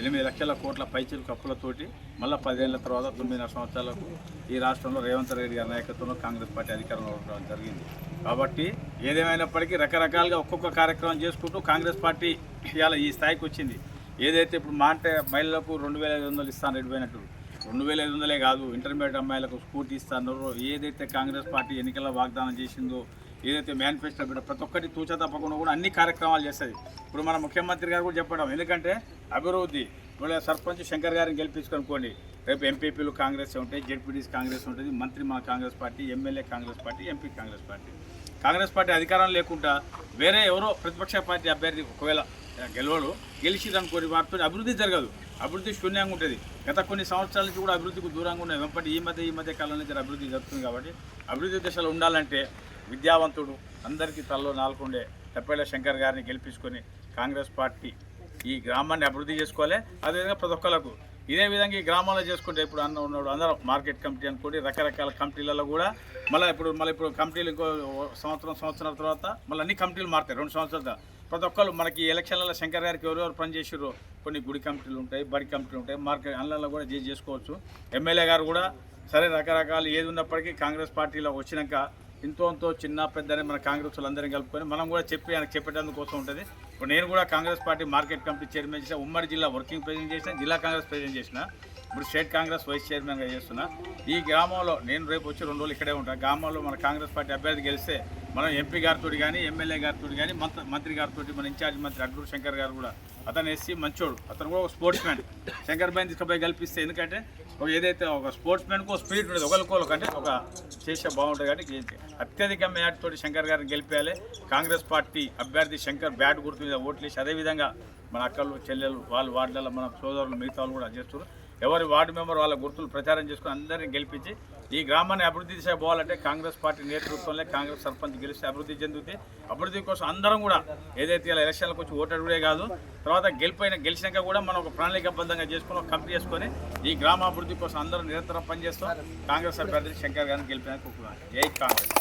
ఎనిమిది లక్షల కోట్ల పైచీలు కప్పులతోటి మళ్ళీ పదేళ్ళ తర్వాత తొమ్మిదిన్నర సంవత్సరాలకు ఈ రాష్ట్రంలో రేవంత్ రెడ్డి గారి నాయకత్వంలో కాంగ్రెస్ పార్టీ అధికారంలో ఉండడం జరిగింది. కాబట్టి ఏదేమైనప్పటికీ రకరకాలుగా ఒక్కొక్క కార్యక్రమం చేసుకుంటూ కాంగ్రెస్ పార్టీ ఇవాళ ఈ స్థాయికి వచ్చింది. ఏదైతే ఇప్పుడు మా అంటే మహిళలకు రెండు వేల ఐదు వందలు ఇస్తాను రెడ్డిపోయినట్టు రెండు వేల ఐదు వందలే కాదు ఇంటర్మీడియట్ అమ్మాయిలకు స్కూటీ ఇస్తాను ఏదైతే కాంగ్రెస్ పార్టీ ఎన్నికల వాగ్దానం చేసిందో ఏదైతే మేనిఫెస్టో పెట్టో ప్రతి ఒక్కటి తూచా తప్పకుండా కూడా అన్ని కార్యక్రమాలు చేస్తుంది. ఇప్పుడు మన ముఖ్యమంత్రి గారు కూడా చెప్పడం ఎందుకంటే అభివృద్ధి ఇప్పుడు సర్పంచ్ శంకర్ గారిని గెలిపించుకోనుకోండి రేపు ఎంపీపీలు కాంగ్రెస్ ఉంటాయి జెడ్పీటీస్ కాంగ్రెస్ ఉంటుంది మంత్రి మా Congress party MLA Congress party MP Congress party. Congress party అధికారం లేకుండా వేరే ఎవరో ప్రతిపక్ష పార్టీ అభ్యర్థి ఒకవేళ గెలవడు గెలిచిదనుకోని వారితో అభివృద్ధి జరగదు. అభివృద్ధి శూన్యంగా ఉంటుంది. గత కొన్ని సంవత్సరాల నుంచి కూడా అభివృద్ధికి దూరంగా ఉన్నాయి. వెంపటి ఈ మధ్య ఈ మధ్య కాలంలో జర అభివృద్ధి జరుగుతుంది కాబట్టి అభివృద్ధి దశలో ఉండాలంటే విద్యావంతుడు అందరికీ తలలో నాలుగుండే తప్పేళ్ళ శంకర్ గారిని గెలిపించుకొని కాంగ్రెస్ పార్టీ ఈ గ్రామాన్ని అభివృద్ధి చేసుకోవాలి. అదేవిధంగా ప్రతి ఒక్కరికి ఇదే విధంగా ఈ గ్రామాల్లో చేసుకుంటే ఇప్పుడు అన్న ఉన్నాడు అందరం మార్కెట్ కమిటీ అనుకోండి రకరకాల కమిటీలలో కూడా మళ్ళీ ఇప్పుడు మళ్ళీ ఇప్పుడు కమిటీలు ఇంకో సంవత్సరం సంవత్సరాల తర్వాత మళ్ళీ అన్ని కమిటీలు మారుతాయి. రెండు సంవత్సరాల ప్రతి ఒక్కరు మనకి ఎలక్షన్లలో శంకర్ గారికి ఎవరెవరు పనిచేసారో కొన్ని గుడి కమిటీలు ఉంటాయి బడి కమిటీలు ఉంటాయి మార్కెట్ అందులో కూడా చేసి చేసుకోవచ్చు. ఎమ్మెల్యే గారు కూడా సరే రకరకాలు ఏది ఉన్నప్పటికీ కాంగ్రెస్ పార్టీలో వచ్చినాక ఇంతో ఎంతో చిన్న పెద్దని మన కాంగ్రెస్ వాళ్ళందరినీ కలుపుకొని మనం కూడా చెప్పి ఆయనకు చెప్పేటందుకు కోసం ఉంటుంది. ఇప్పుడు నేను కూడా Congress party market committee chairman చేసిన ఉమ్మడి జిల్లా వర్కింగ్ ప్రెసిడెంట్ చేసిన జిల్లా కాంగ్రెస్ ప్రెసిడెంట్ చేసిన ఇప్పుడు స్టేట్ కాంగ్రెస్ వైస్ చైర్మన్గా చేస్తున్నా. ఈ గ్రామంలో నేను రేపు వచ్చి రెండు రోజులు ఇక్కడే ఉంటాను గ్రామంలో మన కాంగ్రెస్ పార్టీ అభ్యర్థి గెలిస్తే మనం ఎంపీ గారితో కానీ ఎమ్మెల్యే గారితో కానీ మంత్రి మంత్రి గారితో మన ఇన్ఛార్జ్ మంత్రి అడ్డూరు శంకర్ గారు కూడా అతను ఎస్సీ మంచోడు. అతను కూడా ఒక స్పోర్ట్స్ మ్యాన్ శంకర్ భాయ్ని తీసుకుపోయి కల్పిస్తే ఎందుకంటే ఒక ఏదైతే ఒక స్పోర్ట్స్ మ్యాన్కు స్పీడ్ ఉండదు ఒకరికొకరు ఒక చేసే బాగుంటుంది కానీ గెలిచి. అత్యధిక మేరతో శంకర్ గారిని గెలిపేయాలి. కాంగ్రెస్ పార్టీ అభ్యర్థి శంకర్ బ్యాట్ గుర్తు మీద ఓట్లేసి అదేవిధంగా మన అక్కలు చెల్లెలు వాళ్ళు వార్డులలో మన సోదరులు మిగతా వాళ్ళు కూడా చేస్తారు ఎవరి వార్డు మెంబర్ వాళ్ళ గుర్తులు ప్రచారం చేసుకుని అందరినీ గెలిపించి ఈ గ్రామాన్ని అభివృద్ధి దిశ పోవాలంటే కాంగ్రెస్ పార్టీ నేతృత్వంలో కాంగ్రెస్ సర్పంచ్ గెలిస్తే అభివృద్ధి చెందుతుంది అభివృద్ధి కోసం అందరం కూడా ఏదైతే ఇలా ఎలక్షన్లకు వచ్చి ఓటడుగుడే కాదు తర్వాత గెలిపోయిన గెలిచినాక కూడా మనం ఒక ప్రణాళికబద్ధంగా చేసుకుని ఒక కంపెనీ చేసుకొని ఈ గ్రామాభివృద్ధి కోసం అందరూ నిరంతరం పనిచేస్తాం. కాంగ్రెస్ అభ్యర్థి శంకర్ గారిని గెలిపినందుకు జై కాంగ్రెస్.